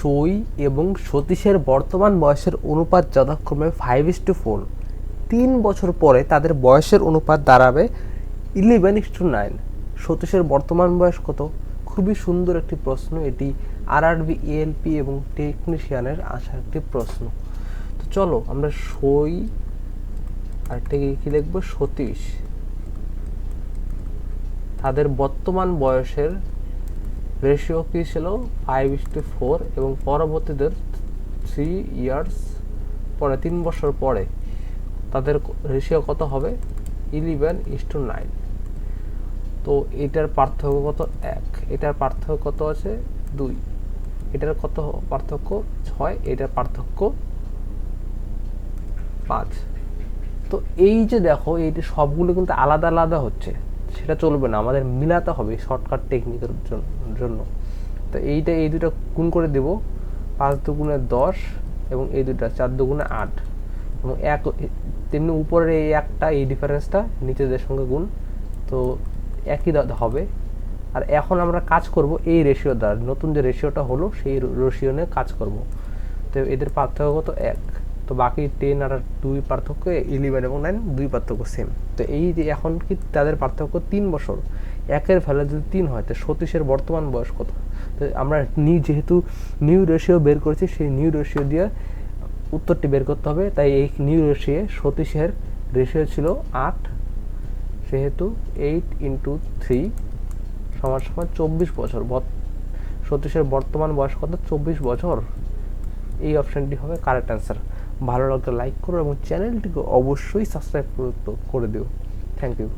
সই এবং সতীশের বর্তমান বয়সের অনুপাত যথাক্রমে ফাইভ ইস টু ফোর তিন বছর পরে তাদের বয়সের অনুপাত দাঁড়াবে ইলেভেন ইস টু নাইন সতীশের বর্তমান বয়স কত? খুবই সুন্দর একটি প্রশ্ন। এটি আর আরআরবি এএলপি এবং টেকনিশিয়ানের আসা একটি প্রশ্ন। তো চলো আমরা সই আর কি লিখব? সতীশ। তাদের বর্তমান বয়সের রেশিও কী ছিল? ফাইভ ইস টু ফোর এবং পরবর্তীতে থ্রি ইয়ার্স পরে, তিন বছর পরে তাদের রেশিও কত হবে? ইলেভেন ইস টু নাইন তো এটার পার্থক্য কত? এক। এটার পার্থক্য কত আছে? দুই। এটার কত পার্থক্য? ছয়। এটার পার্থক্য পাঁচ। তো এই যে দেখো এইটা সবগুলো কিন্তু আলাদা আলাদা হচ্ছে। সেটা চলবে না। আমাদের মিলাতে হবে শর্টকাট টেকনিকের জন্য। তো এইটা এই দুটো গুণ করে দেব। পাঁচ দুগুণে দশ এবং এই দুটা চার দুগুণে আট। এবং এক তেমনি উপরের এই একটা, এই ডিফারেন্সটা নিচেদের সঙ্গে গুণ। তো একই হবে। আর এখন আমরা কাজ করব এই রেশিও দ্বারা। নতুন যে রেশিওটা হলো, সেই রেশিও নিয়ে কাজ করব। তো এদের পার্থক্য কত? এক। তো বাকি টেন আর দুই পার্থক্য ইলেভেন এবং নাইন দুই পার্থক্য সেম তো এই যে এখন কি তাদের পার্থক্য তিন বছর? একের ভ্যালু যদি তিন হয়, তো সতীশের বর্তমান বয়স কত? তো আমরা নি যেহেতু নিউ রেশিও বের করেছি, সেই নিউ রেশিও দিয়ে উত্তরটি বের করতে হবে। তাই এই নিউ রেশিও সতীশের রেশিও ছিল আট, সেহেতু এইট ইন্টু থ্রি সমান সমান চব্বিশ বছর। সতীশের বর্তমান বয়স কত? চব্বিশ বছর। অপশানটি হবে কারেক্ট অ্যান্সার ভালো লাগলে লাইক করো এবং চ্যানেলটিকে অবশ্যই সাবস্ক্রাইব করে দিও। Thank you